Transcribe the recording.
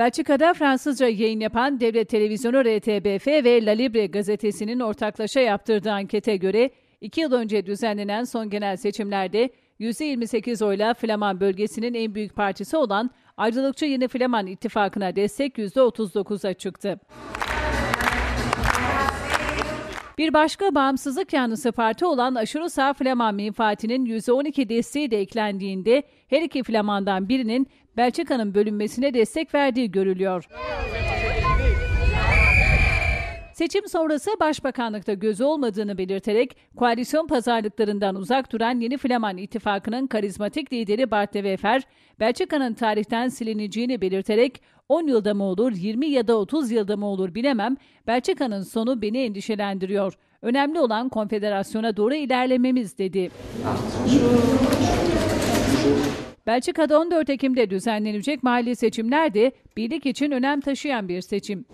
Belçika'da Fransızca yayın yapan Devlet Televizyonu RTBF ve La Libre gazetesinin ortaklaşa yaptırdığı ankete göre 2 yıl önce düzenlenen son genel seçimlerde %28 oyla Flaman bölgesinin en büyük partisi olan Ayrılıkçı Yeni Flaman İttifakı'na destek %39'a çıktı. Bir başka bağımsızlık yanlısı parti olan aşırı sağ Flaman menfaatinin %12 desteği de eklendiğinde her iki Flamandan birinin Belçika'nın bölünmesine destek verdiği görülüyor. Seçim sonrası başbakanlıkta gözü olmadığını belirterek koalisyon pazarlıklarından uzak duran Yeni Flaman İttifakı'nın karizmatik lideri Bart de Wever, Belçika'nın tarihten silineceğini belirterek 10 yılda mı olur, 20 ya da 30 yılda mı olur bilemem, Belçika'nın sonu beni endişelendiriyor. Önemli olan konfederasyona doğru ilerlememiz dedi. Belçika'da 14 Ekim'de düzenlenecek mahalli seçimler de birlik için önem taşıyan bir seçim.